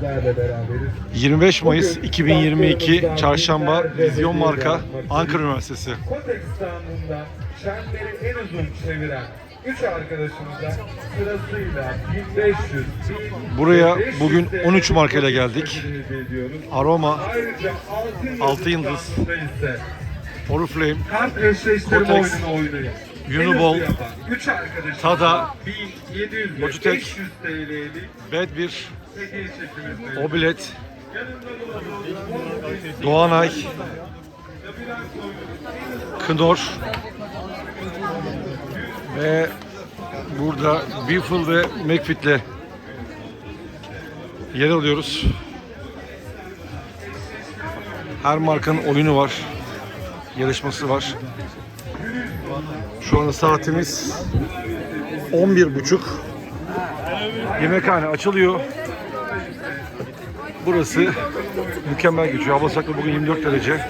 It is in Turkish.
sizlerle beraberiz. 25 Mayıs 2022 Çarşamba Vizyon Marka Ankara Üniversitesi. Kotex standında çemberi en uzun çeviren 3 arkadaşımıza sırasıyla 1500, 1000 Buraya ve 500 bugün TL 13 markayla geldik. Aroma, Ayrıca altın, Altı yıldız. standında ise Oriflame, kart eşleştirme Kotex, oyununu oynayın. Uniball, 3 arkadaşımıza Tada, 1700 ve Logitech, 500 TL'lik Bad 1, hediye çekimiz Obilet, Doğanay, Knorr ve burada Beefle ve McFit'le yer alıyoruz. Her markanın oyunu var. Yarışması var. Şu anda saatimiz 11.30. Yemekhane açılıyor. Burası mükemmel geçiyor. Hava sıcaklığı bugün 24 derece.